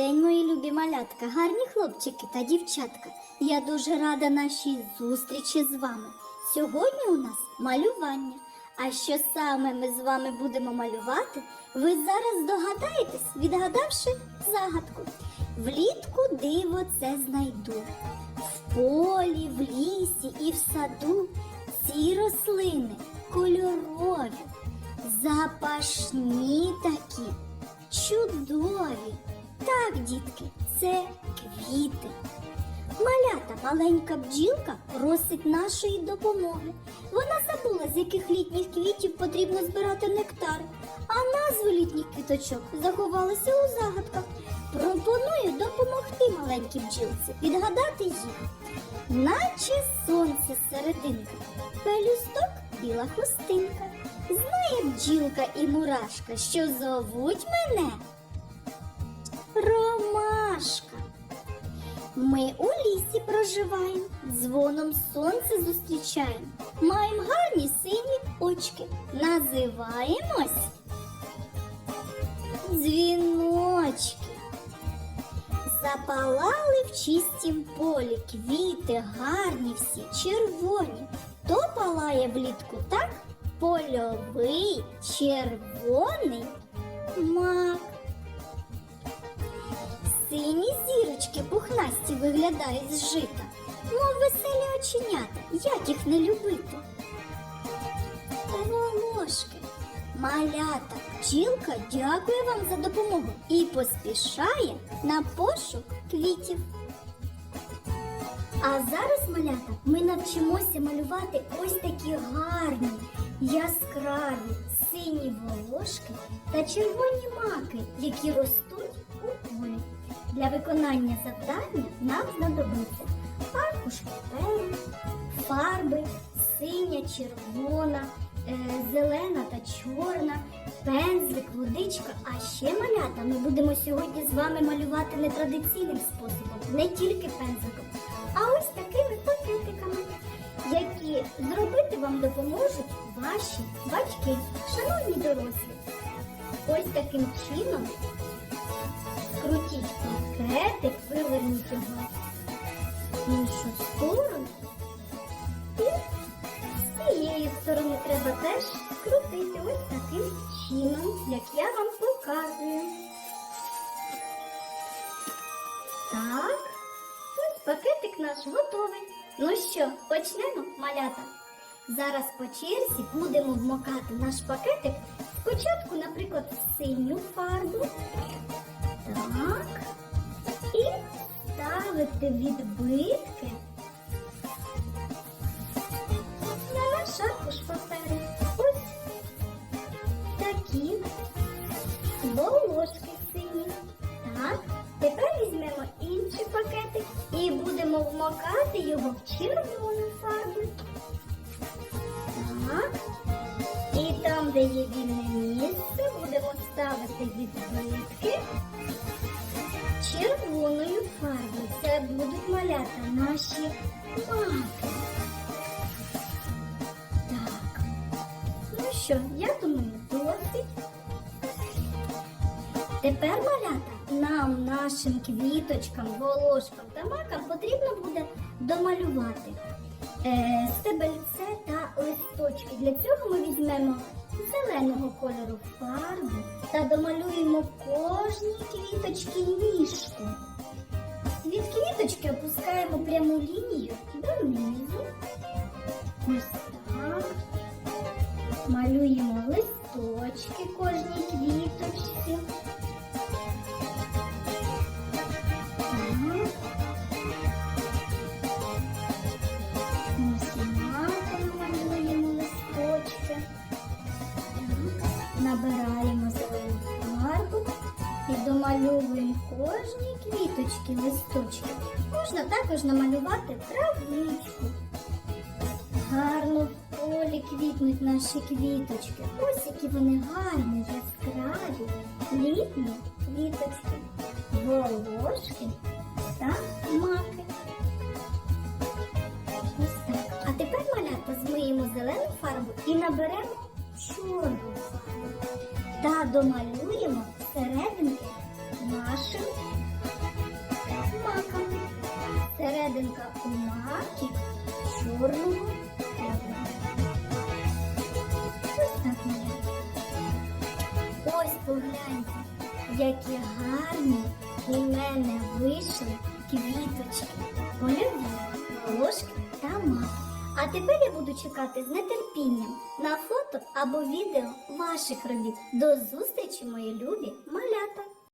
день, мої любі малятка, гарні хлопчики та дівчатка. Я дуже рада нашій зустрічі з вами. Сьогодні у нас малювання. А що саме ми з вами будемо малювати, ви зараз догадаєтесь, відгадавши загадку. Влітку диво це знайду. В полі, в лісі і в саду ці рослини кольорові, запашні такі, чудові. Так, дітки, це квіти. Малята маленька бджілка просить нашої допомоги. Вона забула, з яких літніх квітів потрібно збирати нектар, а назви літніх квіточок заховалися у загадках. Пропоную допомогти маленькій бджілці відгадати їх. Наче сонце серединка, пелюсток біла хустинка. Знає бджілка і мурашка, що зовуть мене Ромашка. Ми у лісі проживаємо, дзвоном сонце зустрічаємо. Маємо гарні сині очки. Називаємось дзвіночки. Запалали в чистім полі квіти гарні всі, червоні. То палає влітку так польовий червоний мак. Зірочки пухнасті виглядають з жита, мов веселі оченята, як їх не любити. Волошки, малята, бджілка дякує вам за допомогу і поспішає на пошук квітів. А зараз, малята, ми навчимося малювати ось такі гарні, яскраві сині волошки та червоні маки, які ростуть у полі. Для виконання завдання нам знадобиться аркуш паперу, фарби, синя, червона, е, зелена та чорна, пензлик, водичка. А ще малята ми будемо сьогодні з вами малювати нетрадиційним способом, не тільки пензликом, а ось такими пакетиками, які зробити вам допоможуть ваші батьки, шановні дорослі. Ось таким чином скрутіть пакетик, виверніть його в іншу сторону. І з цієї сторони треба теж скрутити ось таким чином, як я вам показую. Так, ось пакетик наш готовий. Ну що, почнемо, малята? Зараз по черзі будемо вмокати наш пакетик спочатку, наприклад, в синю фарбу. Так. І ставити відбитки на наш аркуш. Ось такі волошки сині. Так. Тепер візьмемо інший пакетик і будемо вмокати його в червону там, де є місце, будемо ставити відбитки червоною фарбою. Це будуть малята наші маки. Так. Ну що, я думаю, досить. Тепер малята нам, нашим квіточкам, волошкам та макам потрібно буде домалювати е, стебельце та листочки. Для цього ми візьмемо зеленого кольору фарбу та домалюємо кожній квіточці ніжку. Від квіточки опускаємо пряму лінію донизу. Ось так. Малюємо листочки кожній квіточці. Так. Кожній квіточки листочки. Можна також намалювати травичку. Гарно в полі квітнуть наші квіточки. Ось які вони гарні, яскраві, літні квіточки, волошки та маки. Ось так. А тепер малята змиємо зелену фарбу і наберемо чорну фарбу та домалюємо серединки нашим маками. Серединка у маки чорного кольору. Ось так малята. Ось погляньте, які гарні у мене вийшли квіточки, польові, волошки та маки. А тепер я буду чекати з нетерпінням на фото або відео ваших робіт. До зустрічі, мої любі малята!